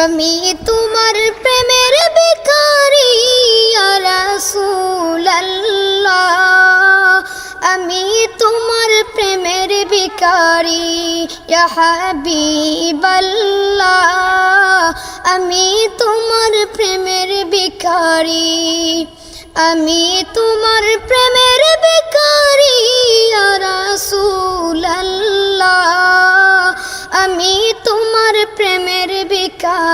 আমি তোমার প্রেমের বেকারি রাসূলুল্লাহ। আমি তোমার প্রেমের বেকারি হাবিবাল্লাহ। আমি তোমার প্রেমের বেকারি আমি তোমার প্রেমের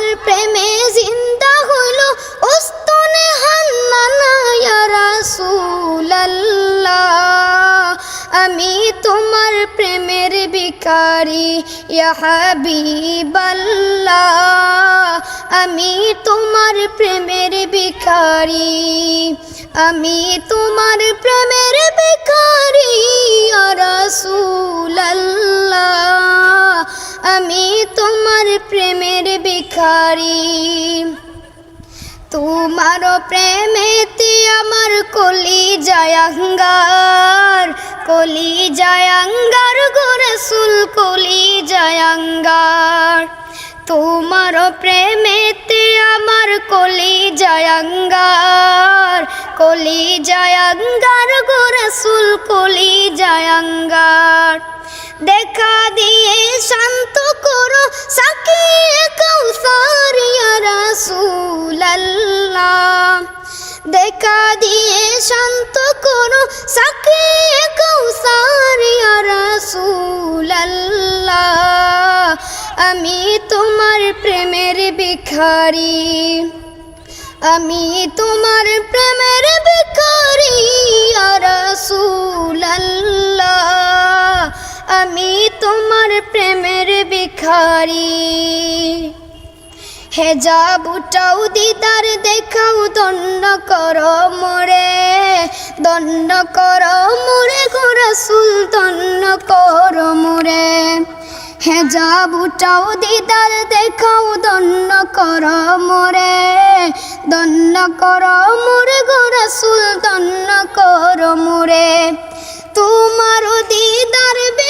তোমার প্রেমে জিন্দা হলো উস্তনে আমি তোমার প্রেমের বিকারি ইয়া আমি তোমার প্রেমের বিকারি আমি তোমার প্রেমের প্রেমের বেকারি তোমার প্রেমেতে আমার কলি জায়াঙ্গার কলি জায়াঙ্গার গোরসুল কলি জায়াঙ্গার তোমার প্রেমেতে আমার কলি জায়াঙ্গার কলি জায়াঙ্গার গোরসুল কলি জায়াঙ্গার দেখা দিয়ে শান্ত দেখা দিয়ে শান্ত করো সাকিয়ে কৌসার ইয়া রাসূলুল্লাহ। আমি তোমার প্রেমের ভিখারি, আমি তোমার প্রেমের ভিখারি ইয়া আমি তোমার প্রেমের ভিখারি। হেজাব উঠাও দিদার, দেখাও দণ্ড কর মোরে। দণ্ড কর মোরে গোরসুল দণ্ড কর মোরে। হেজাব উঠাও দিদার, দেখাও দণ্ড কর মোরে। দণ্ড কর মোরে গোরসুল দণ্ড কর মোরে। তোমার দিদার বেগুনে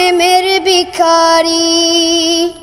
রাসূলুল্লাহ আমি তোমার প্রেমের ভিখারি